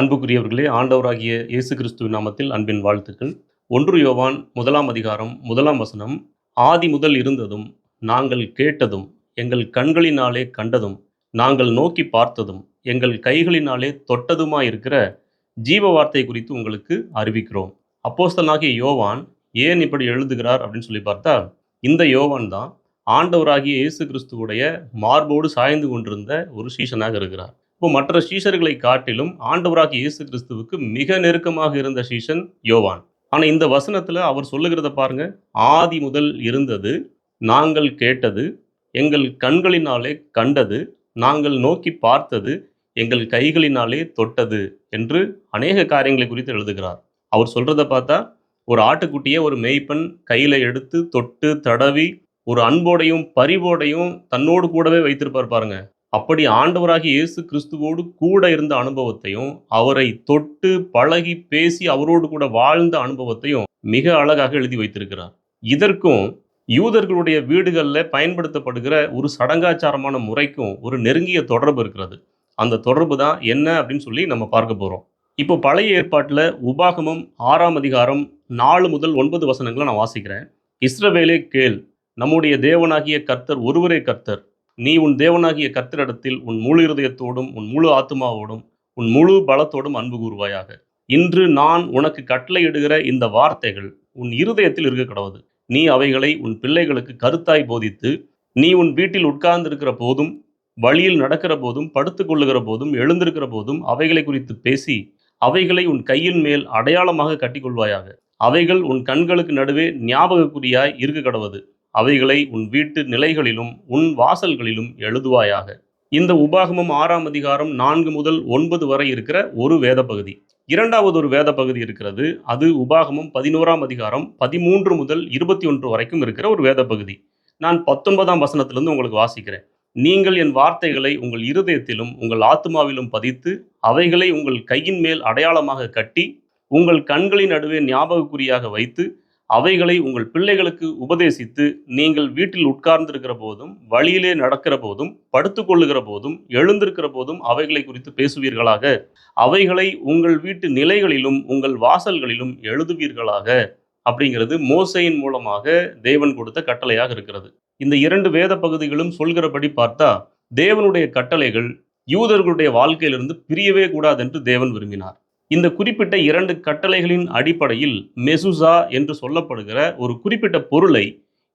அன்புக்குரியவர்களே ஆண்டவராகிய இயேசு கிறிஸ்துவின் நாமத்தில் அன்பின் வாழ்த்துக்கள். ஒன்று யோவான் முதலாம் அதிகாரம் முதலாம் வசனம் ஆதி முதல் இருந்ததும் நாங்கள் கேட்டதும் எங்கள் கண்களினாலே கண்டதும் நாங்கள் நோக்கி பார்த்ததும் எங்கள் கைகளினாலே தொட்டதுமா இருக்கிற ஜீவ வார்த்தை குறித்து உங்களுக்கு அறிவிக்கிறோம். அப்போஸ்தனாகிய யோவான் ஏன் இப்படி எழுதுகிறார் அப்படின்னு சொல்லி பார்த்தா இந்த யோவான் தான் ஆண்டவராகிய இயேசு கிறிஸ்துவுடைய மார்போடு சாய்ந்து கொண்டிருந்த ஒரு சீசனாக இருக்கிறார். இப்போ மற்ற சீஷர்களை காட்டிலும் ஆண்டவராக இயேசு கிறிஸ்துவுக்கு மிக நெருக்கமாக இருந்த சீஷன் யோவான். ஆனால் இந்த வசனத்தில் அவர் சொல்லுகிறத பாருங்க. ஆதி முதல் இருந்தது நாங்கள் கேட்டது எங்கள் கண்களினாலே கண்டது நாங்கள் நோக்கி பார்த்தது எங்கள் கைகளினாலே தொட்டது என்று அநேக காரியங்களை குறித்து எழுதுகிறார். அவர் சொல்றத பார்த்தா ஒரு ஆட்டுக்குட்டியை ஒரு மேய்ப்பன் கையில எடுத்து தொட்டு தடவி ஒரு அன்போடையும் பரிவோடையும் தன்னோடு கூடவே வைத்திருப்பார் பாருங்க. அப்படி ஆண்டவராகி இயேசு கிறிஸ்துவோடு கூட இருந்த அனுபவத்தையும் அவரை தொட்டு பழகி பேசி அவரோடு கூட வாழ்ந்த அனுபவத்தையும் மிக அழகாக எழுதி வைத்திருக்கிறார். இதற்கும் யூதர்களுடைய வீடுகளில் பயன்படுத்தப்படுகிற ஒரு சடங்காச்சாரமான முறைக்கும் ஒரு நெருங்கிய தொடர்பு இருக்கிறது. அந்த தொடர்பு தான் என்ன அப்படின்னு சொல்லி நம்ம பார்க்க போகிறோம் இப்போ பழைய ஏற்பாட்டில் உபாகமம் ஆறாம் அதிகாரம் நாலு முதல் ஒன்பது வசனங்களை நான் வாசிக்கிறேன். இஸ்ரவேலே கேள் நம்முடைய தேவனாகிய கர்த்தர் ஒருவரே கர்த்தர். நீ உன் தேவனாகிய கர்த்தரிடத்தில் உன் முழு இருதயத்தோடும் உன் முழு ஆத்மாவோடும் உன் முழு பலத்தோடும் அன்பு கூறுவாயாக. இன்று நான் உனக்கு கட்டளையிடுகிற இந்த வார்த்தைகள் உன் இருதயத்தில் இருக்க கடவுது. நீ அவைகளை உன் பிள்ளைகளுக்கு கருத்தாய் போதித்து நீ உன் வீட்டில் உட்கார்ந்திருக்கிற போதும் வழியில் நடக்கிற போதும் படுத்து கொள்ளுகிற போதும் எழுந்திருக்கிற போதும் அவைகளை குறித்து பேசி அவைகளை உன் கையின் மேல் அடையாளமாக கட்டிக்கொள்வாயாக. அவைகள் உன் கண்களுக்கு நடுவே ஞாபகக்குரியாய் இருக்க கடவுது. அவைகளை உன் வீட்டு நிலைகளிலும் உன் வாசல்களிலும் எழுதுவாயாக. இந்த உபாகமம் ஆறாம் அதிகாரம் நான்கு முதல் ஒன்பது வரை இருக்கிற ஒரு வேத பகுதி இரண்டாவது ஒரு வேத பகுதி இருக்கிறது. அது உபாகமம் பதினோராம் அதிகாரம் பதிமூன்று முதல் இருபத்தி ஒன்று வரைக்கும் இருக்கிற ஒரு வேத பகுதி நான் பத்தொன்பதாம் வசனத்திலிருந்து உங்களுக்கு வாசிக்கிறேன். நீங்கள் என் வார்த்தைகளை உங்கள் இருதயத்திலும் உங்கள் ஆத்மாவிலும் பதித்து அவைகளை உங்கள் கையின் மேல் அடையாளமாக கட்டி உங்கள் கண்களின் நடுவே ஞாபகக்குறியாக வைத்து அவைகளை உங்கள் பிள்ளைகளுக்கு உபதேசித்து நீங்கள் வீட்டில் உட்கார்ந்திருக்கிற போதும் வழியிலே நடக்கிற போதும் படுத்துக்கொள்ளுகிற போதும் எழுந்திருக்கிற போதும் அவைகளை குறித்து பேசுவீர்களாக. அவைகளை உங்கள் வீட்டு நிலைகளிலும் உங்கள் வாசல்களிலும் எழுதுவீர்களாக. அப்படிங்கிறது மோசையின் மூலமாக தேவன் கொடுத்த கட்டளையாக இருக்கிறது. இந்த இரண்டு வேத பகுதிகளும் சொல்கிறபடி பார்த்தா தேவனுடைய கட்டளைகள் யூதர்களுடைய வாழ்க்கையிலிருந்து பிரியவே கூடாது என்று தேவன் விரும்பினார். இந்த குறிப்பிட்ட இரண்டு கட்டளைகளின் அடிப்படையில் மெசுசா என்று சொல்லப்படுகிற ஒரு குறிப்பிட்ட பொருளை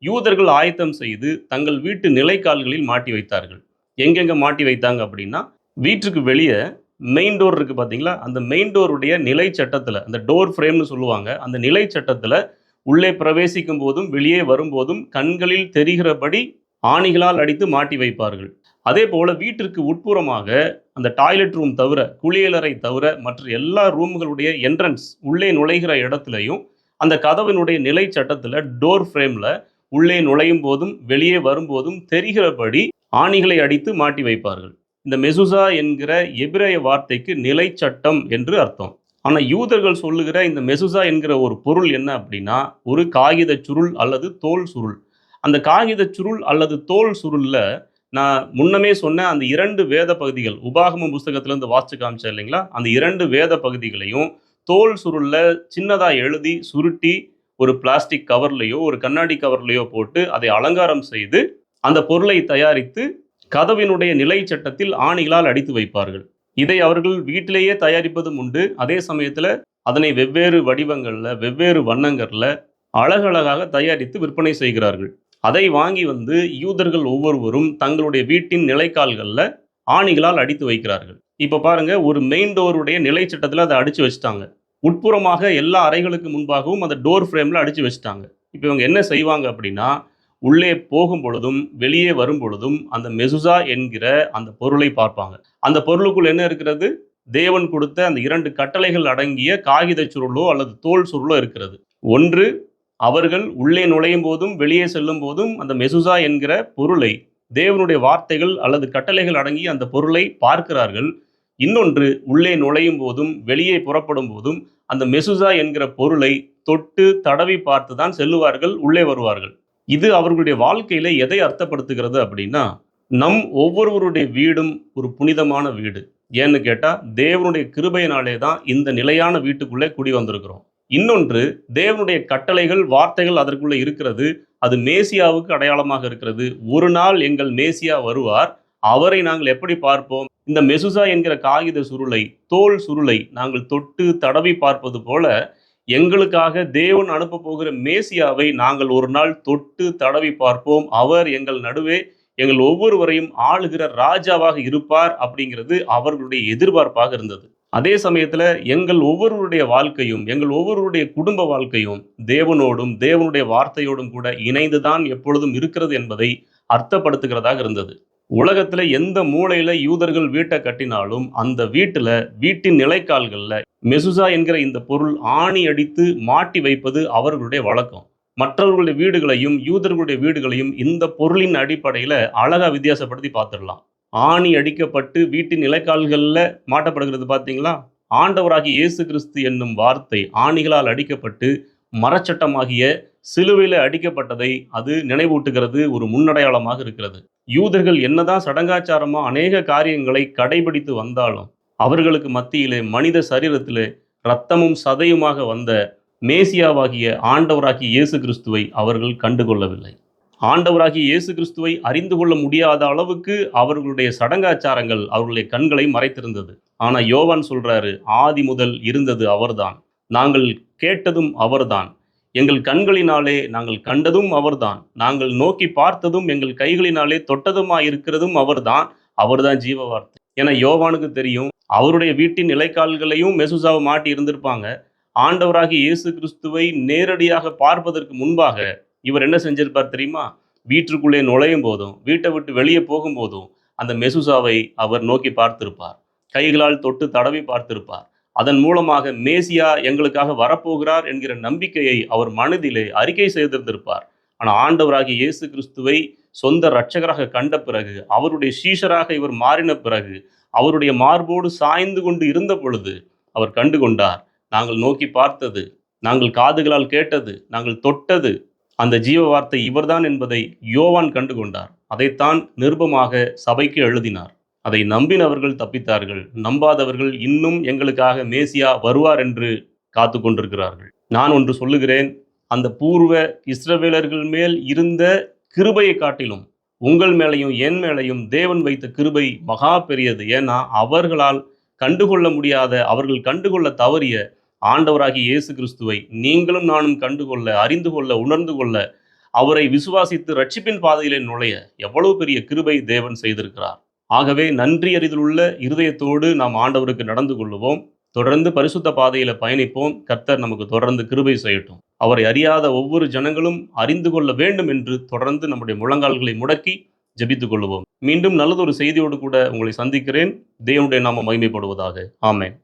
யூதர்கள் ஆயத்தம் செய்து தங்கள் வீட்டு நிலைக்கால்களில் மாட்டி வைத்தார்கள். எங்கெங்கே மாட்டி வைத்தாங்க அப்படின்னா வீட்டுக்கு வெளியே மெயின் டோர் இருக்குது பார்த்தீங்களா அந்த மெயின் டோருடைய நிலை சட்டத்தில் அந்த டோர் ஃப்ரேம்னு சொல்லுவாங்க அந்த நிலை சட்டத்தில் உள்ளே பிரவேசிக்கும் போதும் வெளியே வரும்போதும் கண்களில் தெரிகிறபடி ஆணிகளால் அடித்து மாட்டி வைப்பார்கள். அதே போல் வீட்டிற்கு உட்புறமாக அந்த டாய்லெட் ரூம் தவிர குளியலறை தவிர மற்ற எல்லா ரூம்களுடைய என்ட்ரன்ஸ் உள்ளே நுழைகிற இடத்துலையும் அந்த கதவினுடைய நிலை சட்டத்தில் டோர் ஃப்ரேமில் உள்ளே நுழையும் போதும் வெளியே வரும்போதும் தெரிகிறபடி ஆணிகளை அடித்து மாட்டி வைப்பார்கள். இந்த மெசுசா என்கிற எபிரேய வார்த்தைக்கு நிலை சட்டம் என்று அர்த்தம். ஆனால் யூதர்கள் சொல்லுகிற இந்த மெசுசா என்கிற ஒரு பொருள் என்ன அப்படின்னா ஒரு காகித சுருள் அல்லது தோல் சுருள். அந்த காகித சுருள் அல்லது தோல் சுருளில் நான் முன்னமே சொன்ன அந்த இரண்டு வேத பகுதிகள் உபாகம புஸ்தகத்திலேருந்து வாசிச்சு காமிச்சேன் இல்லைங்களா? அந்த இரண்டு வேத பகுதிகளையும் தோல் சுருளில் சின்னதாக எழுதி சுருட்டி ஒரு பிளாஸ்டிக் கவர்லையோ ஒரு கண்ணாடி கவர்லையோ போட்டு அதை அலங்காரம் செய்து அந்த பொருளை தயாரித்து கதவினுடைய நிலை சட்டத்தில் ஆணிகளால் அடித்து வைப்பார்கள். இதை அவர்கள் வீட்டிலேயே தயாரிப்பதும் உண்டு. அதே சமயத்தில் அதனை வெவ்வேறு வடிவங்களில் வெவ்வேறு வண்ணங்களில் அழகழகாக தயாரித்து விற்பனை செய்கிறார்கள். அதை வாங்கி வந்து யூதர்கள் ஒவ்வொருவரும் தங்களுடைய வீட்டின் நிலைக்கால்களில் ஆணிகளால் அடித்து வைக்கிறார்கள். இப்போ பாருங்க ஒரு மெயின் டோருடைய நிலை சட்டத்தில் அதை அடித்து வச்சுட்டாங்க. உட்புறமாக எல்லா அறைகளுக்கு முன்பாகவும் அந்த டோர் ஃப்ரேமில் அடித்து வச்சுட்டாங்க. இப்போ இவங்க என்ன செய்வாங்க அப்படின்னா உள்ளே போகும் பொழுதும் வெளியே வரும் பொழுதும் அந்த மெசுசா என்கிற அந்த பொருளை பார்ப்பாங்க. அந்த பொருளுக்குள் என்ன இருக்கிறது? தேவன் கொடுத்த அந்த இரண்டு கட்டளைகள் அடங்கிய காகித சுருளோ அல்லது தோல் சுருளோ இருக்கிறது. ஒன்று அவர்கள் உள்ளே நுழையும் போதும் வெளியே செல்லும் போதும் அந்த மெசுசா என்கிற பொருளை தேவனுடைய வார்த்தைகள் அல்லது கட்டளைகள் அடங்கி அந்த பொருளை பார்க்கிறார்கள். இன்னொன்று உள்ளே நுழையும் போதும் வெளியே புறப்படும் போதும் அந்த மெசுசா என்கிற பொருளை தொட்டு தடவி பார்த்து தான் செல்லுவார்கள் உள்ளே வருவார்கள். இது அவர்களுடைய வாழ்க்கையில எதை அர்த்தப்படுத்துகிறது அப்படின்னா நம் ஒவ்வொருவருடைய வீடும் ஒரு புனிதமான வீடு. ஏன்னு கேட்டால் தேவனுடைய கிருபையினாலே தான் இந்த நிலையான வீட்டுக்குள்ளே குடி வந்திருக்கிறோம். இன்னொன்று தேவனுடைய கட்டளைகள் வார்த்தைகள் அதற்குள்ளே இருக்கிறது. அது மேசியாவுக்கு அடையாளமாக இருக்கிறது. ஒரு நாள் எங்கள் மேசியா வருவார். அவரை நாங்கள் எப்படி பார்ப்போம்? இந்த மெசுசா என்கிற காகித சுருளை தோல் சுருளை நாங்கள் தொட்டு தடவி பார்ப்பது போல எங்களுக்காக தேவன் அனுப்ப போகிற மேசியாவை நாங்கள் ஒரு நாள் தொட்டு தடவி பார்ப்போம். அவர் எங்கள் நடுவே எங்கள் ஒவ்வொருவரையும் ஆளுகிற ராஜாவாக இருப்பார் அப்படிங்கிறது அவர்களுடைய எதிர்பார்ப்பாக இருந்தது. அதே சமயத்தில் எங்கள் ஒவ்வொருவருடைய வாழ்க்கையும் எங்கள் ஒவ்வொருவருடைய குடும்ப வாழ்க்கையும் தேவனோடும் தேவனுடைய வார்த்தையோடும் கூட இணைந்துதான் எப்பொழுதும் இருக்கிறது என்பதை அர்த்தப்படுத்துகிறதாக இருந்தது. உலகத்துல எந்த மூலையில யூதர்கள் வீட்டை கட்டினாலும் அந்த வீட்டுல வீட்டின் நிலைக்கால்கள்ல மெசுசா என்கிற இந்த பொருள் ஆணி அடித்து மாட்டி வைப்பது அவர்களுடைய வழக்கம். மற்றவர்களுடைய வீடுகளையும் யூதர்களுடைய வீடுகளையும் இந்த பொருளின் அடிப்படையில அழகா வித்தியாசப்படுத்தி பார்த்துடலாம். ஆணி அடிக்கப்பட்டு வீட்டின் நிலைக்கால்களில் மாட்டப்படுகிறது பார்த்தீங்களா? ஆண்டவராகி இயேசு கிறிஸ்து என்னும் வார்த்தை ஆணிகளால் அடிக்கப்பட்டு மரச்சட்டமாகிய சிலுவையில் அடிக்கப்பட்டதை அது நினைவூட்டுகிறது ஒரு முன்னடையாளமாக இருக்கிறது. யூதர்கள் என்னதான் சடங்காச்சாரமாக அநேக காரியங்களை கடைபிடித்து வந்தாலும் அவர்களுக்கு மத்தியிலே மனித சரீரத்திலே இரத்தமும் சதையுமாக வந்த மேசியாவாகிய ஆண்டவராகிய இயேசு கிறிஸ்துவை அவர்கள் கண்டுகொள்ளவில்லை. ஆண்டவராகிய இயேசு கிறிஸ்துவை அறிந்து கொள்ள முடியாத அளவுக்கு அவர்களுடைய சடங்காச்சாரங்கள் அவர்களுடைய கண்களை மறைத்திருந்தது. ஆனால் யோவான் சொல்றாரு ஆதி முதல் இருந்தது அவர்தான். நாங்கள் கேட்டதும் அவர்தான். எங்கள் கண்களினாலே நாங்கள் கண்டதும் அவர்தான். நாங்கள் நோக்கி பார்த்ததும் எங்கள் கைகளினாலே தொட்டதுமா இருக்கிறதும் அவர்தான். அவர்தான் ஜீவ வார்த்தை என யோவானுக்கு தெரியும் அவருடைய வீட்டின் நிலைக்கால்களையும் மெசுசாவை மாட்டி இருந்திருப்பாங்க. ஆண்டவராகிய இயேசு கிறிஸ்துவை நேரடியாக பார்ப்பதற்கு முன்பாக இவர் என்ன செஞ்சிருப்பார் தெரியுமா? வீட்டுக்குள்ளே நுழையும் போதும் வீட்டை விட்டு வெளியே போகும்போதும் அந்த மெசுசாவை அவர் நோக்கி பார்த்திருப்பார். கைகளால் தொட்டு தடவி பார்த்திருப்பார். அதன் மூலமாக மேசியா எங்களுக்காக வரப்போகிறார் என்கிற நம்பிக்கையை அவர் மனதிலே அறிக்கை செய்திருந்திருப்பார். ஆனால் ஆண்டவராகிய இயேசு கிறிஸ்துவை சொந்த இரட்சகராக கண்ட பிறகு அவருடைய சீஷராக இவர் மாறின பிறகு அவருடைய மார்போடு சாய்ந்து கொண்டு இருந்த பொழுது அவர் கண்டு கொண்டார் நாங்கள் நோக்கி பார்த்தது நாங்கள் காதுகளால் கேட்டது நாங்கள் தொட்டது அந்த ஜீவ வார்த்தை இவர்தான் என்பதை யோவான் கண்டு கொண்டார் அதைத்தான் நிருபமாக சபைக்கு எழுதினார். அதை நம்பினவர்கள் தப்பித்தார்கள். நம்பாதவர்கள் இன்னும் எங்களுக்காக மேசியா வருவார் என்று காத்து கொண்டிருக்கிறார்கள். நான் ஒன்று சொல்லுகிறேன். அந்த பூர்வ இஸ்ரவேலர்கள் மேல் இருந்த கிருபையை காட்டிலும் உங்கள் மேலையும் என் மேலையும் தேவன் வைத்த கிருபை மகா பெரியது. ஏன்னா அவர்களால் கண்டுகொள்ள முடியாத அவர்கள் கண்டுகொள்ள தவறிய ஆண்டவராகிய இயேசு கிறிஸ்துவை நீங்களும் நானும் கண்டுகொள்ள அறிந்து கொள்ள உணர்ந்து கொள்ள அவரை விசுவாசித்து ரட்சிப்பின் பாதையிலே நுழைய எவ்வளவு பெரிய கிருபை தேவன் செய்திருக்கிறார். ஆகவே நன்றி அறிதலுள்ள இருதயத்தோடு நாம் ஆண்டவருக்கு நடந்து கொள்ளுவோம். தொடர்ந்து பரிசுத்த பாதையில பயணிப்போம். கர்த்தர் நமக்கு தொடர்ந்து கிருபை செய்யட்டும். அவரை அறியாத ஒவ்வொரு ஜனங்களும் அறிந்து கொள்ள வேண்டும் என்று தொடர்ந்து நம்முடைய முழங்கால்களை முடக்கி ஜபித்துக் கொள்ளுவோம். மீண்டும் நல்லதொரு செய்தியோடு கூட உங்களை சந்திக்கிறேன். தேவனுடைய நாம மகிமைப்படுவதாக. ஆமேன்.